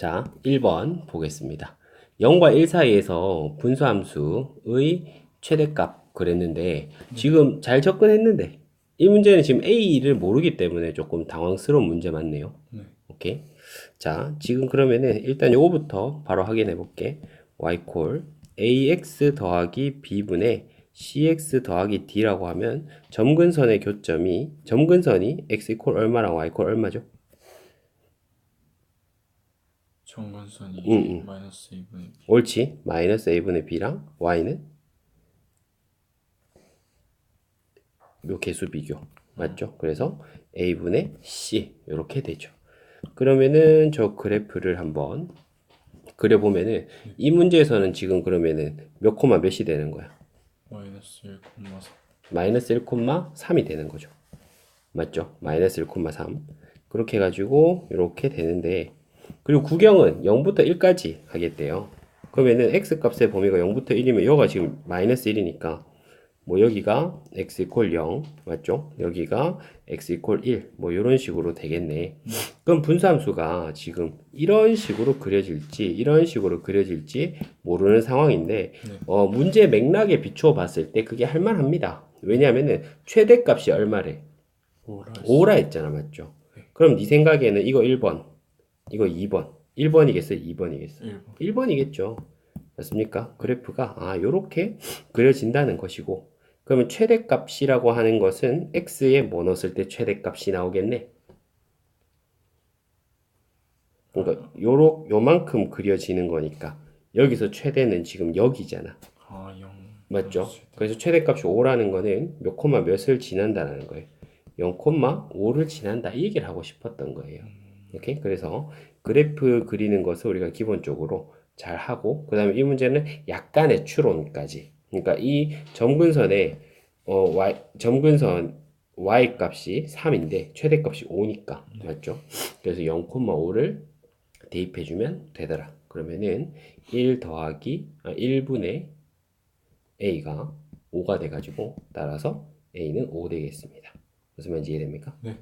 자, 1번 보겠습니다. 0과 1 사이에서 분수함수의 최대값 그랬는데 지금 잘 접근했는데 이 문제는 지금 A를 모르기 때문에 조금 당황스러운 문제 맞네요. 네. 오케이. 자, 지금 그러면은 일단 요거부터 바로 확인해 볼게. y콜 ax 더하기 b분의 cx 더하기 d라고 하면 점근선의 교점이 점근선이 x 이퀄 얼마랑 y 이퀄 얼마죠? 정관선이 응, 응. 마이너스 2분의 b 옳지. 마이너스 a분의 b랑 y는 요 개수 비교. 맞죠? 그래서 a분의 c 이렇게 되죠. 그러면은 저 그래프를 한번 그려보면은 이 문제에서는 지금 그러면은 몇 코마 몇이 되는 거야? 마이너스 1,4 마이너스 1,3이 되는 거죠. 맞죠? 마이너스 1,3 그렇게 해가지고 이렇게 되는데 그리고 구경은 0부터 1까지 하겠대요. 그러면은 x 값의 범위가 0부터 1이면 여기가 지금 마이너스 1이니까 뭐 여기가 x 이퀄 0 맞죠? 여기가 x 이퀄 1 뭐 이런 식으로 되겠네. 그럼 분수함수가 지금 이런 식으로 그려질지 이런 식으로 그려질지 모르는 상황인데 어, 문제 맥락에 비추어 봤을 때 그게 할만합니다. 왜냐하면은 최대값이 얼마래? 오라 5라 했잖아 맞죠? 그럼 네 생각에는 이거 1번 이거 2번 1번이겠어요? 2번이겠어요? 1번 1번 이겠죠. 맞습니까? 그래프가 아 요렇게 그려진다는 것이고 그러면 최대값이라고 하는 것은 x에 뭐 넣었을 때 최대값이 나오겠네. 그러니까 요로 요만큼 그려지는 거니까 여기서 최대는 지금 여기잖아. 아 0. 맞죠? 그래서 최대값이 5라는 거는 몇 콤마 몇을 지난다라는 거예요. 0 콤마 5를 지난다 이 얘기를 하고 싶었던 거예요. 오케이? 그래서 그래프 그리는 것을 우리가 기본적으로 잘 하고 그 다음에 이 문제는 약간의 추론까지. 그러니까 이 점근선에 어 y 점근선 y 값이 3인데 최대값이 5니까 맞죠? 그래서 0,5를 대입해 주면 되더라. 그러면은 1 더하기 아, 1분의 a가 5가 돼 가지고 따라서 a는 5 되겠습니다. 무슨 말인지 이해됩니까? 네.